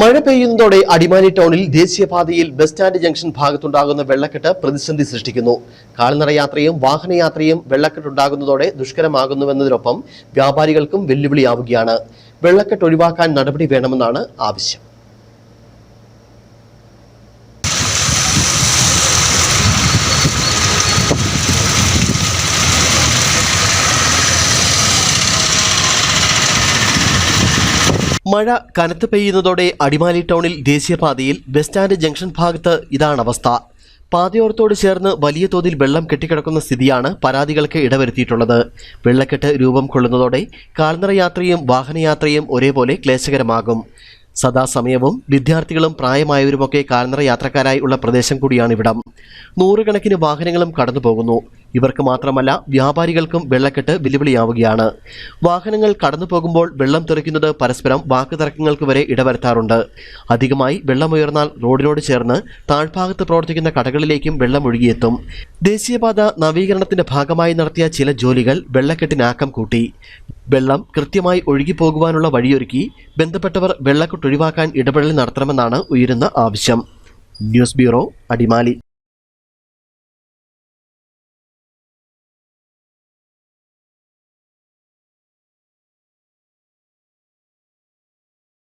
മഴ പെയ്യുന്നതോടെ അടിമാലി ടൗണിൽ ദേശീയപാതയിൽ ബസ് സ്റ്റാൻഡ് ജംഗ്ഷൻ ഭാഗത്തുണ്ടാകുന്ന വെള്ളക്കെട്ട് പ്രതിസന്ധി സൃഷ്ടിക്കുന്നു. കാൽനട യാത്രയും വാഹനയാത്രയും വെള്ളക്കെട്ടുണ്ടാകുന്നതോടെ ദുഷ്കരമാകുന്നുവെന്നതിനൊപ്പം വ്യാപാരികൾക്കും വെല്ലുവിളിയാവുകയാണ്. വെള്ളക്കെട്ട് ഒഴിവാക്കാൻ നടപടി വേണമെന്നാണ് ആവശ്യം. മഴ കനത്ത് പെയ്യുന്നതോടെ അടിമാലി ടൗണിൽ ദേശീയപാതയിൽ ബസ് സ്റ്റാൻഡ് ജംഗ്ഷൻ ഭാഗത്ത് ഇതാണ് അവസ്ഥ. പാതയോരത്തോട് ചേർന്ന് വലിയ തോതിൽ വെള്ളം കെട്ടിക്കിടക്കുന്ന സ്ഥിതിയാണ് പരാതികൾക്ക് ഇടവരുത്തിയിട്ടുള്ളത്. വെള്ളക്കെട്ട് രൂപം കൊള്ളുന്നതോടെ കാൽനട യാത്രയും വാഹനയാത്രയും ഒരേപോലെ ക്ലേശകരമാകും. സദാസമയവും വിദ്യാർത്ഥികളും പ്രായമായവരുമൊക്കെ കാൽനട യാത്രക്കാരായി ഉള്ള പ്രദേശം കൂടിയാണ് ഇവിടം. നൂറുകണക്കിന് വാഹനങ്ങളും കടന്നു പോകുന്നു ഇവർക്ക് മാത്രമല്ല വ്യാപാരികൾക്കും വെള്ളക്കെട്ട് വെല്ലുവിളിയാവുകയാണ്. വാഹനങ്ങൾ കടന്നു പോകുമ്പോൾ വെള്ളം തെറിക്കുന്നത് പരസ്പരം വാക്കുതർക്കങ്ങൾക്ക് വരെ ഇടവരുത്താറുണ്ട്. അധികമായി വെള്ളമുയർന്നാൽ റോഡിനോട് ചേർന്ന് താഴ്ഭാഗത്ത് പ്രവർത്തിക്കുന്ന കടകളിലേക്കും വെള്ളം ഒഴുകിയെത്തും. ദേശീയപാത നവീകരണത്തിന്റെ ഭാഗമായി നടത്തിയ ചില ജോലികൾ വെള്ളക്കെട്ടിനാക്കം കൂട്ടി. വെള്ളം കൃത്യമായി ഒഴുകിപ്പോകുവാനുള്ള വഴിയൊരുക്കി ബന്ധപ്പെട്ടവർ വെള്ളക്കെട്ട് ഒഴിവാക്കാൻ ഇടപെടൽ നടത്തണമെന്നാണ് ഉയരുന്ന ആവശ്യം. News bureau Adimali.